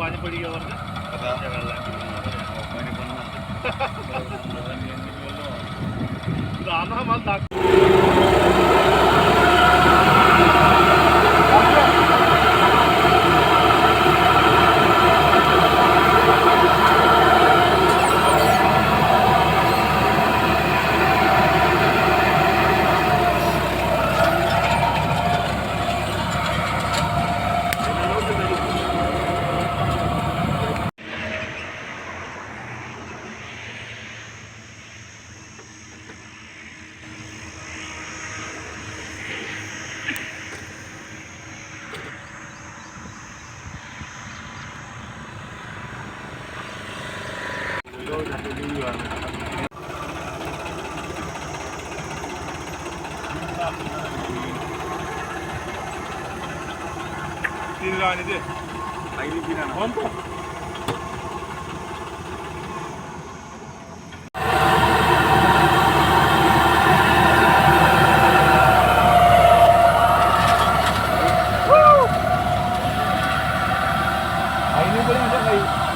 പാഞ്ഞപ്പൊടിക്കുക പറഞ്ഞ്. വെള്ളം ഇത് അന്നാ tôi là từ người তিন লাইন এতে লাগলি কিনা না কোন তো Ini boleh ada kayu.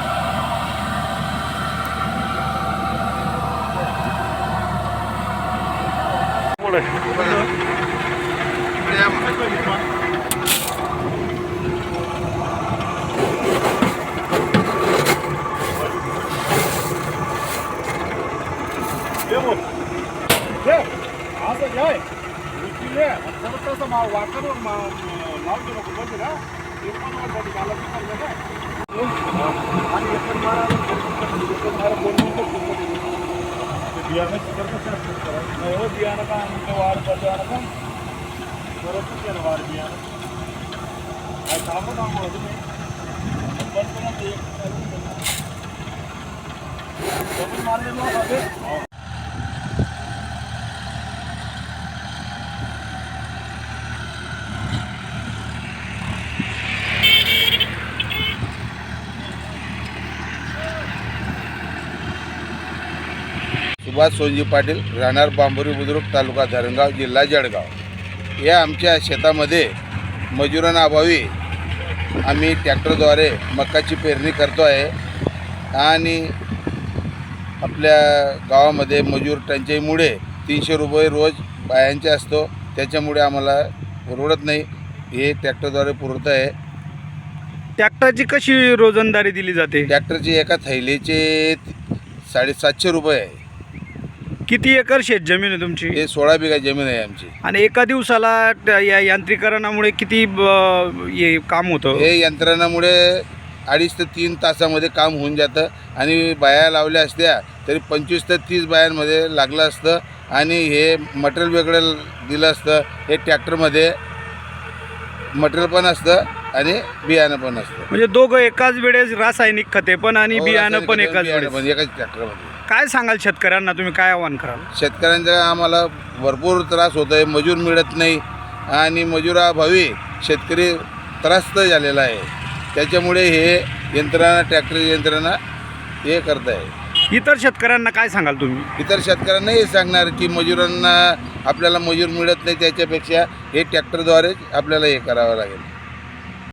మా వర్కర్ మా నాలుగు ఒక రోజున ఎప్పుడు వాళ్ళకి అలా అని ఎక్కడ Diyanet çıkartma Ne o diyanet ben ne var bacağına ben. Burası gene var diyanet. Ay tamam tamam oldu mu? Bas bana diye. Sabun var ya abi. Subhash सोनजी Patil राहणार बांबोरी बुद्रुक तालुका धरणगाव जिल्हा जळगाव. या आमच्या शेतामध्ये मजुरांना अभावी आम्ही ट्रॅक्टरद्वारे मकाची पेरणी करतो आहे आणि आपल्या गावामध्ये मजूर टंचाईमुळे तीनशे रुपये रोज बायांचे असतो. त्याच्यामुळे आम्हाला परवडत नाही. हे ट्रॅक्टरद्वारे पुरवत आहे. ट्रॅक्टरची कशी रोजंदारी दिली जाते? ट्रॅक्टरचे एका थैलीचे साडेसातशे रुपये आहे. किती एकर शेत जमीन आहे तुमची? हे सोळा बिघा जमीन आहे आमची. आणि एका दिवसाला या यांत्रिकरणामुळे किती ब- हे काम होतं? हे यंत्रणामुळे अडीच ते तीन तासामध्ये काम होऊन जातं आणि बाया लावल्या असत्या तरी पंचवीस ते तीस बायांमध्ये लागलं असतं आणि हे मटेरियल वेगळं दिलं असतं हे ट्रॅक्टरमध्ये मटेरियल पण असतं आणि बियाणं पण असतं. म्हणजे दोघं एकाच वेळेस रासायनिक खते पण आणि हो, बियाणं पण एकाच बियाणं वेळेस. पण एकाच ट्रॅक्टरमध्ये. काय सांगाल शेतकऱ्यांना? तुम्ही काय आव्हान कराल? शेतकऱ्यांचा आम्हाला भरपूर त्रास होतो आहे मजूर मिळत नाही आणि मजुराभावी शेतकरी त्रास्त झालेला आहे. त्याच्यामुळे हे यंत्रणा ट्रॅक्टर यंत्रणा हे करत आहे इतर शेतकऱ्यांना काय सांगाल तुम्ही? इतर शेतकऱ्यांना हे सांगणार की मजुरांना आपल्याला मजूर मिळत नाही त्याच्यापेक्षा हे ट्रॅक्टरद्वारे आपल्याला हे करावं लागेल.